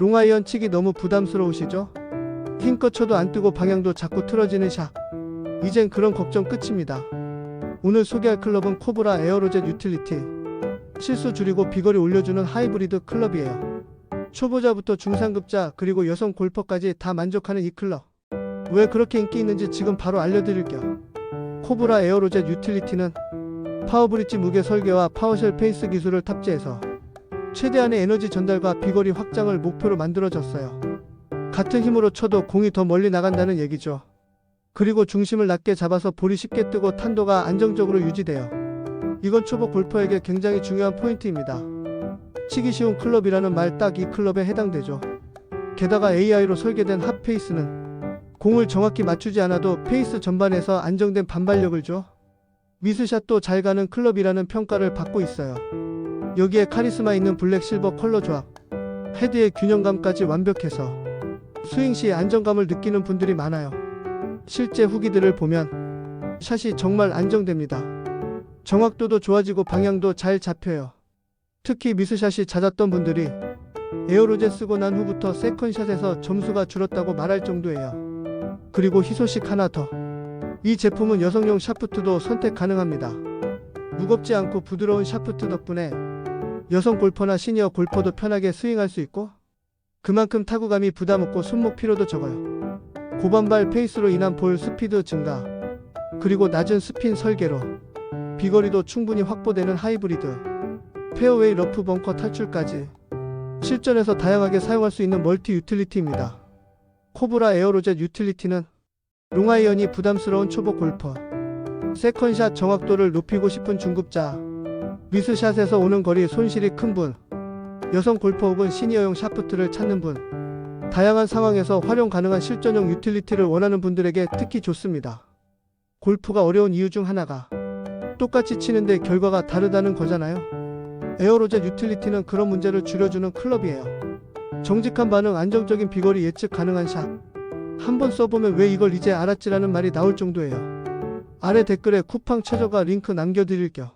롱아이언 치기 너무 부담스러우시죠? 힘껏 쳐도 안 뜨고 방향도 자꾸 틀어지는 샷. 이젠 그런 걱정 끝입니다. 오늘 소개할 클럽은 코브라 에어로젯 유틸리티. 실수 줄이고 비거리 올려주는 하이브리드 클럽이에요. 초보자부터 중상급자 그리고 여성 골퍼까지 다 만족하는 이 클럽. 왜 그렇게 인기 있는지 지금 바로 알려드릴게요. 코브라 에어로젯 유틸리티는 파워브릿지 무게 설계와 파워쉘 페이스 기술을 탑재해서 최대한의 에너지 전달과 비거리 확장을 목표로 만들어졌어요. 같은 힘으로 쳐도 공이 더 멀리 나간다는 얘기죠. 그리고 중심을 낮게 잡아서 볼이 쉽게 뜨고 탄도가 안정적으로 유지돼요. 이건 초보 골퍼에게 굉장히 중요한 포인트입니다. 치기 쉬운 클럽이라는 말 딱 이 클럽에 해당되죠. 게다가 AI로 설계된 핫페이스는 공을 정확히 맞추지 않아도 페이스 전반에서 안정된 반발력을 줘. 미스샷도 잘 가는 클럽이라는 평가를 받고 있어요. 여기에 카리스마 있는 블랙 실버 컬러 조합, 헤드의 균형감까지 완벽해서 스윙 시 안정감을 느끼는 분들이 많아요. 실제 후기들을 보면 샷이 정말 안정됩니다. 정확도도 좋아지고 방향도 잘 잡혀요. 특히 미스샷이 잦았던 분들이 에어로젯 쓰고 난 후부터 세컨샷에서 점수가 줄었다고 말할 정도예요. 그리고 희소식 하나 더. 이 제품은 여성용 샤프트도 선택 가능합니다. 무겁지 않고 부드러운 샤프트 덕분에 여성 골퍼나 시니어 골퍼도 편하게 스윙할 수 있고 그만큼 타구감이 부담 없고 손목 피로도 적어요. 고반발 페이스로 인한 볼 스피드 증가 그리고 낮은 스핀 설계로 비거리도 충분히 확보되는 하이브리드 페어웨이 러프 벙커 탈출까지 실전에서 다양하게 사용할 수 있는 멀티 유틸리티입니다. 코브라 에어로젯 유틸리티는 롱아이언이 부담스러운 초보 골퍼 세컨샷 정확도를 높이고 싶은 중급자 미스샷에서 오는 거리 손실이 큰 분, 여성 골퍼 혹은 시니어용 샤프트를 찾는 분, 다양한 상황에서 활용 가능한 실전용 유틸리티를 원하는 분들에게 특히 좋습니다. 골프가 어려운 이유 중 하나가 똑같이 치는데 결과가 다르다는 거잖아요. 에어로젯 유틸리티는 그런 문제를 줄여주는 클럽이에요. 정직한 반응, 안정적인 비거리 예측 가능한 샷. 한 번 써보면 왜 이걸 이제 알았지라는 말이 나올 정도예요. 아래 댓글에 쿠팡 최저가 링크 남겨드릴게요.